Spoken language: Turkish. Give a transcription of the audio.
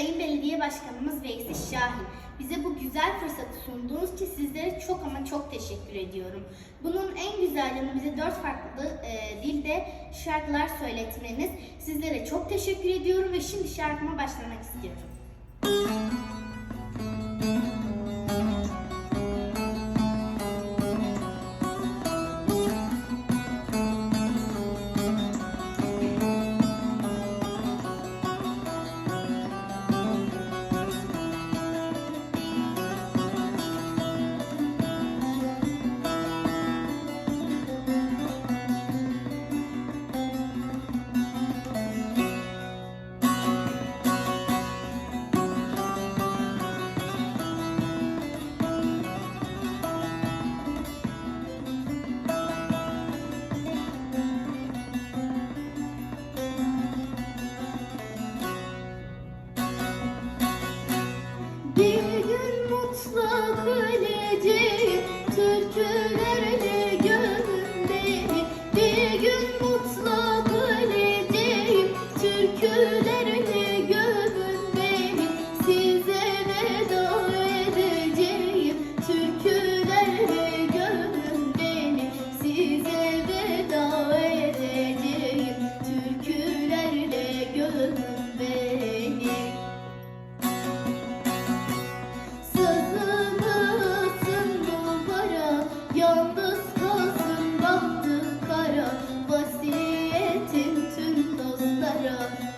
Sayın Belediye Başkanımız Veysi Şahin, bize bu güzel fırsatı sunduğunuz için sizlere çok ama çok teşekkür ediyorum. Bunun en güzel yanı bize dört farklı e, dilde şarkılar söyletmeniz. Sizlere çok teşekkür ediyorum ve şimdi şarkıma başlamak istiyorum. Bir gün mutlak ölecek Türküler Yalnız kalsın bahtı kara Vasiyetim tüm dostlara.